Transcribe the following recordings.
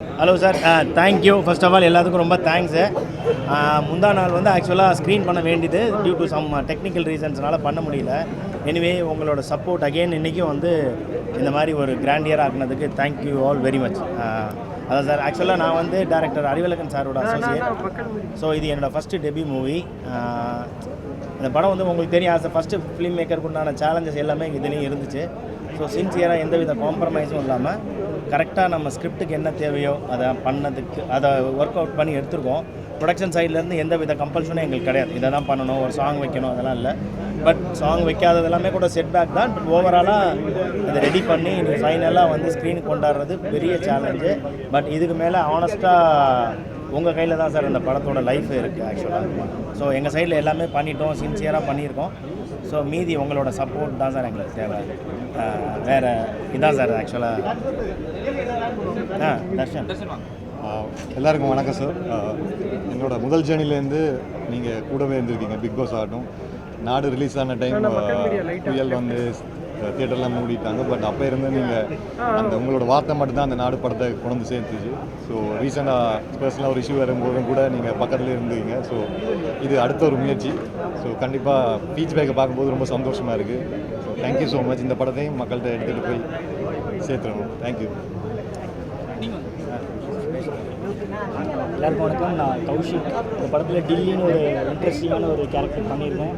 Hello sir thank you first of all எல்லாத்துக்கும் ரொம்ப thanks uh, முந்தா நாள் வந்து ஆக்சுவலாக ஸ்க்ரீன் பண்ண வேண்டியது டியூ டு சம் டெக்னிக்கல் ரீசன்ஸ்னால பண்ண முடியல. எனிவே உங்களோட சப்போர்ட் அகெயின் இன்றைக்கும் வந்து இந்த மாதிரி ஒரு grandeur ஆக்குனதுக்கு thank you all very much அதான் சார் ஆக்சுவலாக நான் வந்து டேரக்டர் அறிவழகன் சாரோட அசோசியேட் ஸோ இது என்னோடய ஃபஸ்ட்டு டெபியூ மூவி இந்த படம் வந்து உங்களுக்கு தெரியும் ஆஸ் அ ஃபஸ்ட்டு ஃபிலிம் மேக்கருக்கு உண்டான சேலஞ்சஸ் எல்லாமே இதுலேயும் இருந்துச்சு. ஸோ சின்சியராக எந்த வித காம்ப்ரமைஸும் இல்லாமல் கரெக்டாக நம்ம ஸ்கிரிப்டுக்கு என்ன தேவையோ அதை பண்ணதுக்கு அதை ஒர்க் அவுட் பண்ணி எடுத்திருக்கோம். ப்ரொடக்ஷன் சைட்லேருந்து எந்த வித கம்பல்ஷனும் எங்களுக்கு கிடையாது. இதை தான் பண்ணணும் ஒரு சாங் வைக்கணும் அதெல்லாம் இல்லை. பட் சாங் வைக்காதது எல்லாமே கூட செட் பேக் தான். பட் ஓவராலாக அதை ரெடி பண்ணி ஃபைனலாக வந்து ஸ்க்ரீனுக்கு கொண்டாடுறது பெரிய சேலஞ்சு பட் இதுக்கு மேலே ஆனஸ்ட்டாக உங்கள் கையில் தான் சார் இந்த படத்தோட லைஃப் இருக்குது ஆக்சுவலாக ஸோ எங்கள் சைடில் எல்லாமே பண்ணிட்டோம் சின்சியராக பண்ணியிருக்கோம். ஸோ மீதி உங்களோட சப்போர்ட் தான் சார் எங்களுக்கு தேவை. வேறு இதான் சார் ஆக்சுவலாக ஆ தர்ஷன். எல்லாருக்கும் வணக்கம் சார் என்னோட முதல் ஜேர்னிலேருந்து நீங்கள் கூடவே இருந்திருக்கீங்க பிக் பாஸ் ஆகட்டும். நாடு ரிலீஸ் ஆன டைம் புயல் வந்து தியேட்டர்லாம் மூடிட்டாங்க. பட் அப்போ இருந்து நீங்கள் அந்த உங்களோட வார்த்தை மட்டும்தான் அந்த நாடு படத்தை கொண்டு வந்து சேர்த்துச்சு. ஸோ ரீசெண்டாக பர்சனலாக ஒரு இஷ்யூ வரும்போதும் கூட நீங்கள் பக்கத்தில் இருந்தீங்க. ஸோ இது அடுத்த ஒரு முயற்சி. ஸோ கண்டிப்பாக பீச் பேக்கை பார்க்கும்போது ரொம்ப சந்தோஷமாக இருக்குது ஸோ தேங்க்யூ ஸோ மச் இந்த படத்தையும் மக்கள்கிட்ட எடுத்துகிட்டு போய் சேர்த்துடணும். தேங்க்யூ எல்லாருக்கும் வணக்கம். நான் கௌஷிக். இந்த படத்தில் டில்லின்னு ஒரு இன்ட்ரெஸ்டிங்கான ஒரு கேரக்டர் பண்ணியிருக்கேன்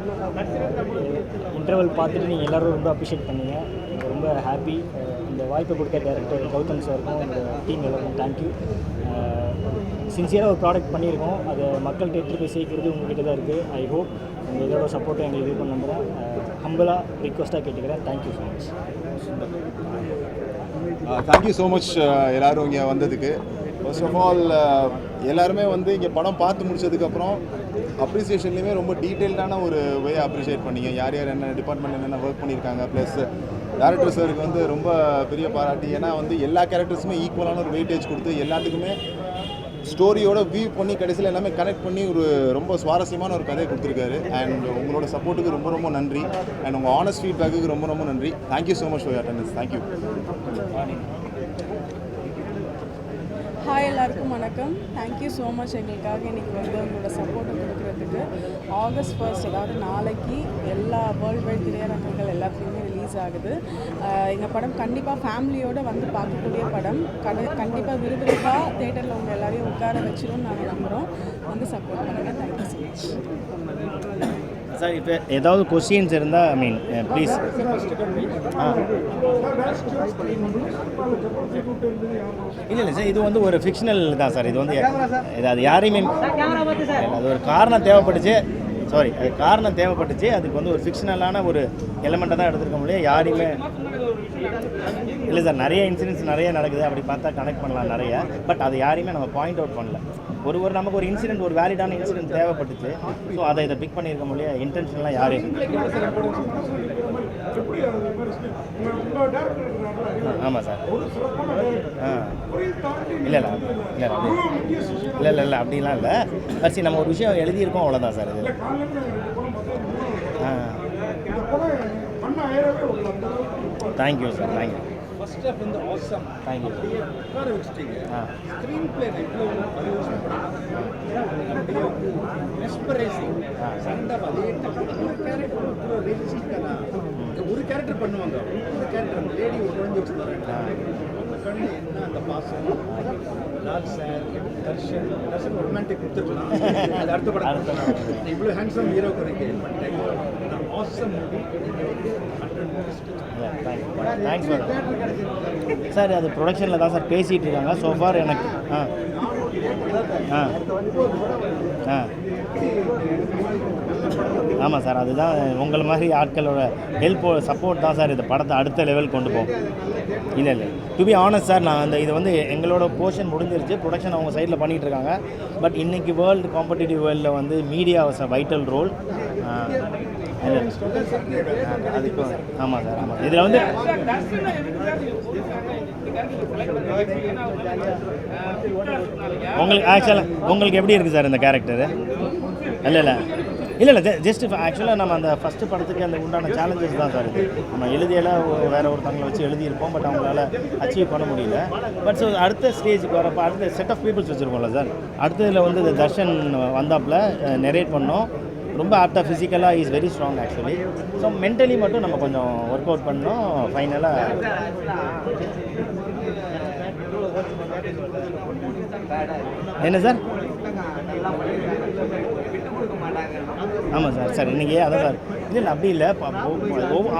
இன்டர்வல் பார்த்துட்டு நீங்கள் எல்லோரும் ரொம்ப அப்ரிஷியேட் பண்ணீங்க. எனக்கு ரொம்ப ஹாப்பி இந்த வாய்ப்பை கொடுத்த டேரக்டர் கௌதம் சாருக்கும் இந்த டீம் எல்லாருக்கும் தேங்க்யூ சின்சியராக ஒரு ப்ராடக்ட் பண்ணியிருக்கோம். அதை மக்கள்கிட்ட எடுத்து போய் சேர்க்கிறது உங்ககிட்ட தான் இருக்குது ஐ ஹோப் உங்கள் இதோட சப்போர்ட்டை எங்களுக்கு இது பண்ண நம்புகிறேன் ஹம்பிளாக ரிக்வஸ்ட்டாக கேட்டுக்கிறேன். Thank you so much thank you so much எல்லோரும் இங்கே வந்ததுக்கு. ஃபர்ஸ்ட் ஆஃப் ஆல் எல்லாருமே வந்து இங்கே படம் பார்த்து முடிச்சதுக்கப்புறம் அப்ரிசியேஷன்லேயுமே ரொம்ப டீட்டெயில்டான ஒரு வே அப்ரிஷியேட் பண்ணீங்க. யார் யார் என்ன டிபார்ட்மெண்ட் என்னென்ன ஒர்க் பண்ணியிருக்காங்க ப்ளஸ் டேரக்டர் சாருக்கு வந்து ரொம்ப பெரிய பாராட்டி. ஏன்னா வந்து எல்லா கேரக்டர்ஸுமே ஈக்குவலான ஒரு வெயிட்டேஜ் கொடுத்து எல்லாத்துக்குமே ஸ்டோரியோட வியூ பண்ணி கடைசியில் எல்லாமே கனெக்ட் பண்ணி ஒரு ரொம்ப சுவாரஸ்யமான ஒரு கதையை கொடுத்துருக்காரு. அண்ட் உங்களோட சப்போர்ட்டுக்கு ரொம்ப ரொம்ப நன்றி. அண்ட் உங்கள் ஆனஸ்ட் ஃபீட்பேக்கு ரொம்ப ரொம்ப நன்றி. Thank you so much for attendance thank you hi எல்லாருக்கும் வணக்கம். தேங்க்யூ ஸோ மச் எங்களுக்காக இன்றைக்கி வந்து உங்களோட சப்போர்ட்டை கொடுக்குறதுக்கு ஆகஸ்ட் ஃபர்ஸ்ட் அதாவது நாளைக்கு எல்லா வேர்ல்டு வைட் திரையரங்குகள் எல்லாத்துலேயுமே ரிலீஸ் ஆகுது. எங்கள் படம் கண்டிப்பாக ஃபேமிலியோடு வந்து பார்க்கக்கூடிய படம். கட கண்டிப்பாக விறுவிறுப்பாக தேட்டரில் உங்கள் எல்லாரையும் உட்கார வச்சிடும் நாங்கள் நம்புகிறோம் வந்து சப்போர்ட் பண்ணுங்கள் தேங்க்யூ ஸோ மச் சார் இப்போ ஏதாவது கொஸ்டின்ஸ் இருந்தால் ஐ மீன் ப்ளீஸ் இல்லை இல்லை சார் இது வந்து ஒரு ஃபிக்ஷனல் தான் சார். இது வந்து இது அது யாரையுமே அது ஒரு காரணம் தேவைப்பட்டுச்சு சாரி அது காரணம் தேவைப்பட்டுச்சு. அதுக்கு வந்து ஒரு ஃபிக்ஷனலான ஒரு எலமெண்ட்டை தான் எடுத்துருக்க முடியும். யாரையுமே இல்லை சார் நிறைய இன்சிடென்ட்ஸ் நிறைய நடக்குது. அப்படி பார்த்தா கனெக்ட் பண்ணலாம் நிறைய. பட் அது யாரையுமே நம்ம பாயிண்ட் அவுட் பண்ணல. ஒரு ஒரு நமக்கு ஒரு இன்சிடென்ட் ஒரு வேலிடான இன்சிடென்ட் தேவைப்பட்டுச்சு. ஸோ அதை இதை பிக் பண்ணியிருக்க முடியும் இன்டென்ஷன்லாம் யாரையும் ஆமாம் சார். ஆ. இல்லை இல்லை இல்லை இல்லை இல்லை இல்லை அப்படிலாம் இல்லை. பட் நம்ம ஒரு விஷயம் எழுதியிருக்கோம் அவ்வளோதான் சார் இது. ஆ. Thank you sir thank you first of வந்து ஆசம் தேங்க்யூ உட்கார வச்சுட்டீங்க. ஸ்க்ரீன் பிளே இவ்வளோ. சண்டை அதே கேரக்டர் ரியலிஸ்டிக்காக ஒரு கேரக்டர் பண்ணுவாங்க. ஒரு கேரக்டர் அந்த லேடி ஒரு குழந்தை வச்சு தரேன் அந்த கண்ணு என்ன அந்த பாசம்? லால் சார் தர்ஷன். தர்ஷன் ரொமான்டிக் கொடுத்துருக்கலாம். அது அடுத்த படம். இவ்வளோ ஹேண்ட்ஸம் ஹீரோ பண்ணிட்டேன். Awesome movie thanks madam sir அது ப்ரொடக்ஷனில் தான் சார் பேசிகிட்டு இருக்காங்க. ஸோ ஃபார் எனக்கு ஆ. ஆ. ஆ. ஆமாம் சார் அதுதான் உங்களை மாதிரி ஆட்களோட ஹெல்ப் சப்போர்ட் தான் சார் இந்த படத்தை அடுத்த லெவல் கொண்டு போகும். இல்லை இல்லை. டு பி ஆனஸ்ட் சார் நான் அந்த இது வந்து எங்களோட போர்ஷன் முடிஞ்சிருச்சு. ப்ரொடக்ஷன் அவங்க சைடில் பண்ணிகிட்டு இருக்காங்க. பட் இன்னைக்கு வேர்ல்டு காம்படிட்டிவ் வேர்ல்டில் வந்து media was a vital role அதுக்கு ஆமாம் சார் ஆமாம் இதில் வந்து உங்களுக்கு ஆக்சுவலாக உங்களுக்கு எப்படி இருக்குது சார் இந்த கேரக்டரு இல்லை இல்லை. இல்லை இல்லை ஜஸ்ட் ஆக்சுவலாக நம்ம அந்த ஃபஸ்ட்டு படத்துக்கு அந்த உண்டான சேலஞ்சஸ் தான் சார் இது. நம்ம எழுதியெல்லாம் வேற ஒருத்தவங்களை வச்சு எழுதியிருப்போம் பட் அவங்களால அச்சீவ் பண்ண முடியல. பட் ஸோ அடுத்த ஸ்டேஜுக்கு வரப்போ அடுத்த செட் ஆஃப் பீப்புள்ஸ் வச்சுருக்கோம்ல சார் அடுத்ததில் வந்து இந்த தர்ஷன் வந்தாப்புல நெரேட் பண்ணோம். ரொம்ப ஆப்டாக ஃபிசிக்கலாக is very strong actually so mentally மட்டும் நம்ம கொஞ்சம் ஒர்க் அவுட் பண்ணோம் ஃபைனலாக என்ன சார் ஆமாம் சார் சார் இன்றைக்கி அதான் சார். இல்லை இல்லை அப்படி இல்லை.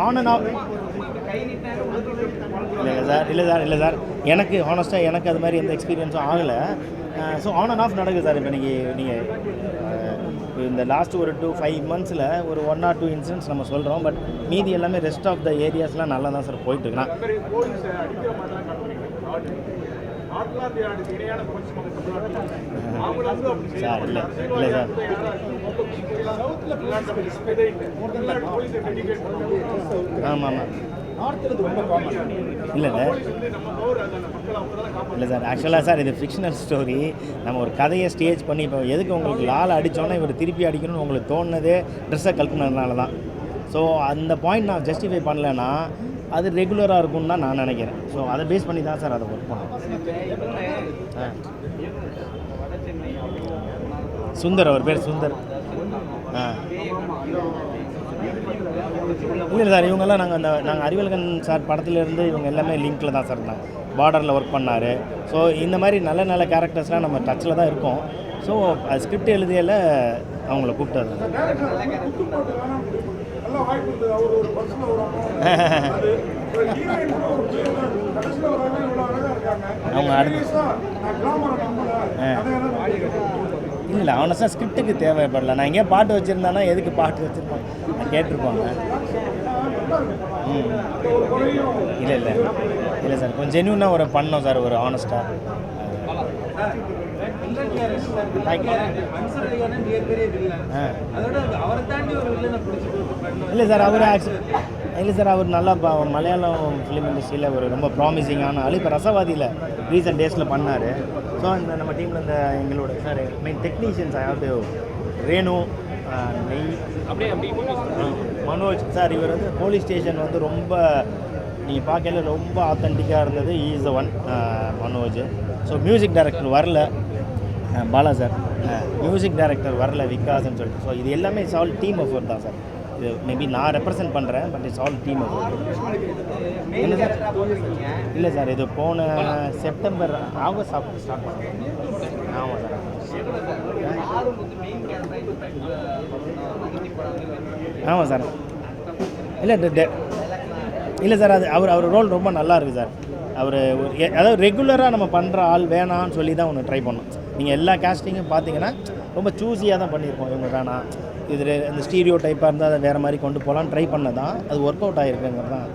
ஆன் அண்ட் ஆஃப் இல்லை சார் இல்லை சார் இல்லை சார். எனக்கு ஹானஸ்ட்டாக எனக்கு அது மாதிரி எந்த எக்ஸ்பீரியன்ஸும் ஆகலை. ஸோ ஆன் அண்ட் ஆஃப் நடக்குது சார். இப்போ நீங்கள் நீங்கள் இந்த லாஸ்ட் ஒரு டூ ஃபைவ் மந்த்ஸில் ஒரு ஒன் ஆர் டூ இன்சிடென்ட்ஸ் நம்ம சொல்கிறோம் பட் மீதி எல்லாமே ரெஸ்ட் ஆஃப் த ஏரியாஸ்லாம் நல்லா தான் சார் போயிட்டுருக்குண்ணா ஆமாம் ஆமாம் இல்லை. இல்லை. இல்லை சார். ஆக்சுவலாக சார். இது ஃபிக்ஷனல் ஸ்டோரி நம்ம ஒரு கதையை ஸ்டேஜ் பண்ணி இப்போ எதுக்கு உங்களுக்கு லால் அடித்தோன்னே இவர் திருப்பி அடிக்கணும்னு உங்களுக்கு தோணுனதே ட்ரெஸ்ஸை கல்பனதுனால தான் ஸோ அந்த பாயிண்ட் நான் ஜஸ்டிஃபை பண்ணலைன்னா அது ரெகுலராக இருக்கும்னு தான் நான் நினைக்கிறேன். ஸோ அதை பேஸ் பண்ணி தான் சார் அதை ஒர்க் பண்ணுவோம் சுந்தர் அவர் பேர் சுந்தர். ஆ. இல்லை சார் இவங்கெல்லாம் நாங்கள் அந்த நாங்கள் அறிவல்கன் சார் படத்துலேருந்து இவங்க எல்லாமே லிங்க்கில் தான் சார் இருந்தாங்க. பார்டரில் ஒர்க் பண்ணார். ஸோ இந்த மாதிரி நல்ல நல்ல கேரக்டர்ஸ்லாம் நம்ம டச்சில் தான் இருக்கோம். ஸோ ஸ்கிரிப்ட் எழுதியில் அவங்கள கூப்பிட்டாரு அவங்க அடுத்து இல்லை இல்லை அவனை சார் ஸ்கிரிப்டுக்கு தேவைப்படல. நான் எங்கேயா பாட்டு வச்சுருந்தானா எதுக்கு பாட்டு வச்சுருப்பான்? நான் கேட்டிருப்பாங்க. ம். இல்லை இல்லை. இல்லை சார். கொஞ்சம் ஜென்யூனாக ஒரு பண்ணோம் சார். ஒரு ஆனஸ்ட்டாக இல்லை சார் அவர் இல்லை சார் அவர் நல்லா மலையாளம் ஃபிலிம் இண்டஸ்ட்ரியில் ஒரு ரொம்ப ப்ராமிசிங்கான ஆள். இப்போ ரசவாதியில் ரீசெண்ட் டேஸில் பண்ணார். ஸோ இந்த நம்ம டீமில் இந்த எங்களோட சார் மெயின் டெக்னீஷியன்ஸ் அதாவது ரேணு நெய் ஆ, மனோஜ். சார் இவர் வந்து போலீஸ் ஸ்டேஷன் வந்து ரொம்ப நீங்கள் பார்க்கல ரொம்ப ஆத்தென்டிக்காக இருந்தது. Is one Manoj. So music director வரல. பாலா சார். மியூசிக் டைரக்டர் வரல விகாஸ்ன்னு சொல்லிட்டு. ஸோ இது எல்லாமே இட்ஸ் ஆல் டீம் எஃபர்ட் தான் சார். இது மேபி நான் ரெப்ரசென்ட் பண்ணுறேன் but it's all team effort என்ன சார்? இல்லை சார் இது போன செப்டம்பர் ஆகஸ்ட் ஸ்டார்ட் பண்ணுறேன் ஆமாம் சார். ஆமாம் சார். இல்லை டெ- இல்லை சார் அது அவர் அவர் ரோல் ரொம்ப நல்லா இருக்குது சார். அவர் ஒரு அதாவது ரெகுலராக நம்ம பண்ணுற ஆள் வேணான்னு சொல்லி தான் ஒன்று ட்ரை பண்ணோம். நீங்கள் எல்லா கேஸ்டிங்கும் பார்த்தீங்கன்னா ரொம்ப சூஸியாக தான் பண்ணியிருக்கோம். இவங்க வேணாம் இது இந்த ஸ்டீரியோ டைப்பாக இருந்தால் அதை வேறு மாதிரி கொண்டு போகலான்னு ட்ரை பண்ண தான் அது ஒர்க் அவுட் ஆகிருக்குங்கிறது தான்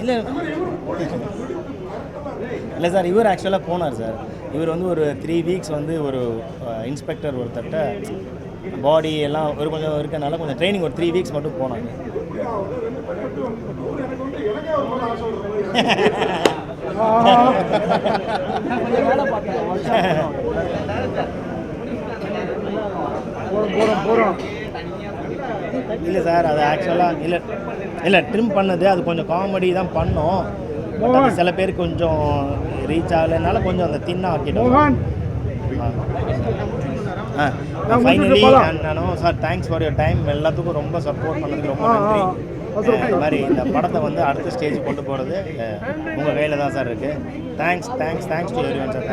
இல்லை. இல்லை சார் இவர் ஆக்சுவலாக போனார் சார். இவர் வந்து ஒரு த்ரீ வீக்ஸ் வந்து ஒரு இன்ஸ்பெக்டர் ஒருத்தர்கிட்ட பாடி எல்லாம் ஒரு கொஞ்சம் இருக்கனால கொஞ்சம் ட்ரைனிங் ஒரு த்ரீ வீக்ஸ் மட்டும் போனாங்க. இல்லை சார் அது ஆக்சுவலாக இல்லை. இல்லை ட்ரிம் பண்ணது அது கொஞ்சம் காமெடி தான் பண்ணோம். பட் அது சில பேர் கொஞ்சம் ரீச் ஆகலைனால கொஞ்சம் அந்த தின்னா ஆக்கிட்டோம். ஃபைனலி நானும் sir thanks for your time எல்லாத்துக்கும் ரொம்ப சப்போர்ட் பண்ணதுக்கு ரொம்ப நன்றி. இந்த மாதிரி இந்த படத்தை வந்து அடுத்த ஸ்டேஜ் கொண்டு போகிறது உங்கள் கையில் தான் சார் இருக்குது thanks thanks thanks to everyone sir